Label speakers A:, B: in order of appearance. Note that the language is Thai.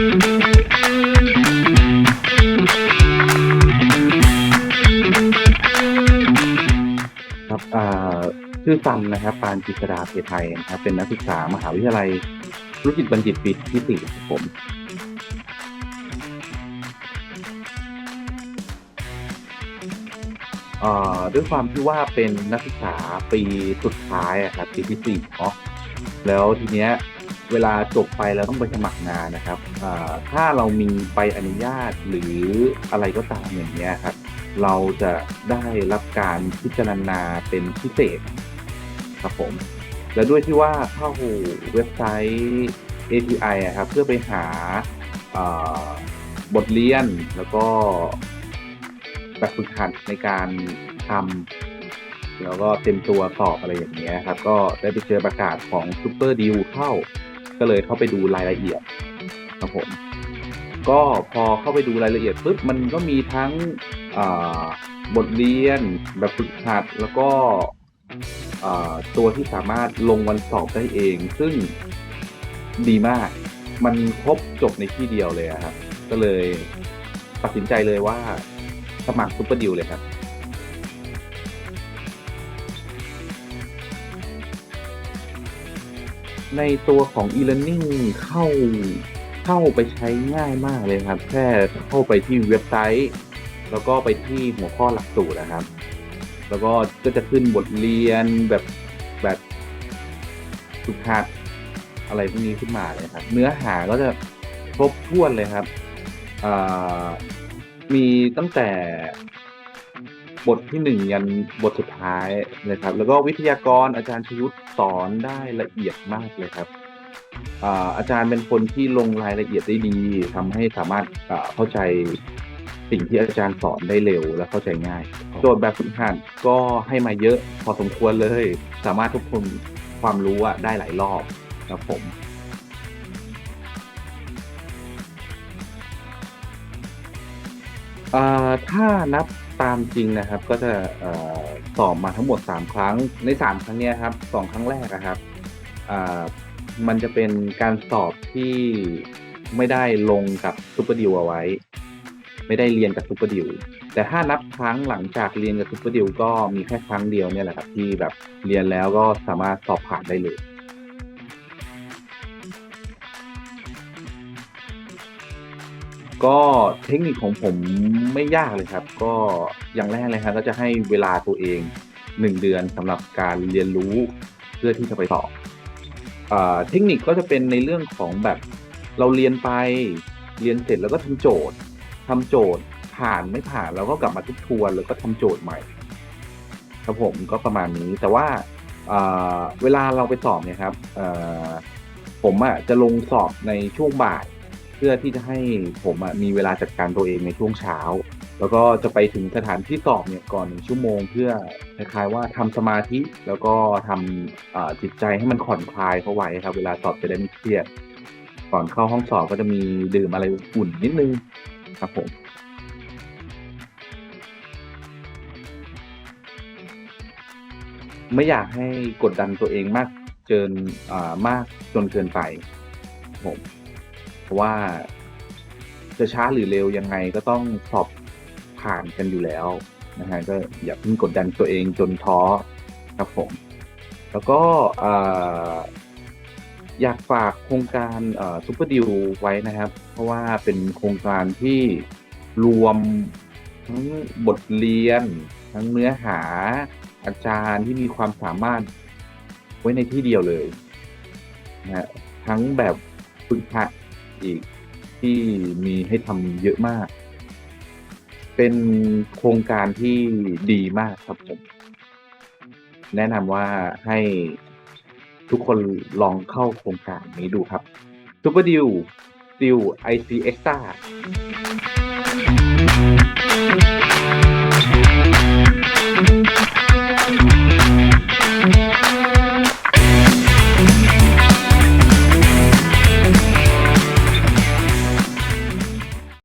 A: ครับอ่าชื่อซันนะครับ ปานกฤษดาเพไทยนะครับ เป็นนักศึกษามหาวิทยาลัยธุรกิจบัณฑิตปีที่สี่ครับผม เอ่อด้วยความที่ว่าเป็นนักศึกษาปีสุดท้ายอะครับปีที่สี่เนาะแล้วทีเนี้ย เวลาจบไปแล้วต้องไปสมัครงานนะครับถ้าเรามีใบอนุญาตหรืออะไรก็ตามอย่างเงี้ยครับ เราจะได้รับการพิจารณาเป็นพิเศษครับผม และด้วยที่ว่าเข้าเว็บไซต์ API อะครับเพื่อไปหาาบทเรียนแล้วก็แบบฝึกหัดในการทำแล้วก็เต็มตัวสอบอะไรอย่างเงี้ยครับ ก็ได้ไปเจอประกาศของ Super Deal เข้า ก็เลยเข้าไปดูรายละเอียดครับผมก็พอเข้าไปดูรายละเอียดปุ๊บมันก็มีทั้งบทเรียนแบบฝึกหัดแล้วก็ตัวที่สามารถลงวันสอบได้เอง ซึ่งดีมาก มันครบจบในที่เดียวเลยครับ ก็เลยตัดสินใจเลยว่าสมัครซุปเปอร์ดิวเลยครับ ในตัวของ e-learning เข้าเข้าไปใช้ง่ายมากเลยครับ แค่เข้าไปที่เว็บไซต์ แล้วก็ไปที่หัวข้อหลักสูตรนะครับ แล้วก็ก็จะขึ้นบทเรียนแบบแบบสุหัดอะไรพวกนี้ขึ้นมาเลยครับ เนื้อหาก็จะครบถ้วนเลยครับมีตั้งแต่ บทที่หนึ่งยันบทสุดท้ายเลยครับ แล้วก็วิทยากรอาจารย์ชยุทธสอนได้ละเอียดมากเลยครับอาจารย์เป็นคนที่ลงรายละเอียดได้ดีทำให้สามารถเข้าใจสิ่งที่อาจารย์สอนได้เร็วและเข้าใจง่าย โจทย์แบบฝึกหัดก็ให้มาเยอะพอสมควรเลย สามารถทบทวนความรู้ได้หลายรอบครับผมถ้านับ ตามจริงนะครับ ก็จะออสอบมาทั้งหมด 3 ครั้งใน 3 ครั้งนี้ครับ2ครั้งแรกอะครับมันจะเป็นการสอบที่ไม่ได้ลงกับ Super Deal เอาไว้ ไม่ได้เรียนกับ Super Deal แต่ถ้านับครั้งหลังจากเรียนกับ Super Deal ก็มีแค่ครั้งเดียวเนี่ยแหละครับที่แบบเรียนแล้วก็สามารถสอบผ่านได้เลย ก็เทคนิคของผมไม่ยากเลยครับ ก็อย่างแรกเลยครับก็จะให้เวลาตัวเอง 1 เดือนสำหรับการเรียนรู้เพื่อที่จะไปสอบเทคนิคก็จะเป็นในเรื่องของแบบเราเรียนไปเรียนเสร็จแล้วก็ทำโจทย์ทำโจทย์ผ่านไม่ผ่านเราก็กลับมาทบทวนแล้วก็ทำโจทย์ใหม่ ครับผมก็ประมาณนี้แต่ว่าเวลาเราไปสอบเนี่ยครับผมอะจะลงสอบในช่วงบ่าย พื่อที่จะให้ผมอะมีเวลาจัดการตัวเองในช่วงเช้า แล้วก็จะไปถึงสถานที่สอบเนี่ยก่อนหนึ่งชั่วโมง เพื่อคล้ายๆว่าทำสมาธิแล้วก็ทำจิตใจให้มันผ่อนคลายเข้าไว้ครับ เวลาสอบจะได้ไม่เครียด ก่อนเข้าห้องสอบก็จะมีดื่มอะไรอุ่นนิดนึงครับผมไม่อยากให้กดดันตัวเองมากเกินมากจนเกินไปครับผม ว่า จะช้าหรือเร็วยังไงก็ต้องสอบผ่านกันอยู่แล้วนะฮะก็อย่าเพิ่งกดดันตัวเองจนท้อครับผม แล้วก็ออยากฝากโครงการซูเปอร์ดิวไว้นะครับ เพราะว่าเป็นโครงการที่รวมทั้งบทเรียน ทั้งเนื้อหาอาจารย์ที่มีความสามารถไว้ในที่เดียวเลยนะฮะทั้งแบบฝึกหัด อีกที่มีให้ทำเยอะมาก เป็นโครงการที่ดีมากครับผมแนะนำว่าให้ทุกคนลองเข้าโครงการนี้ดูครับ Super Deal Deal IC Extra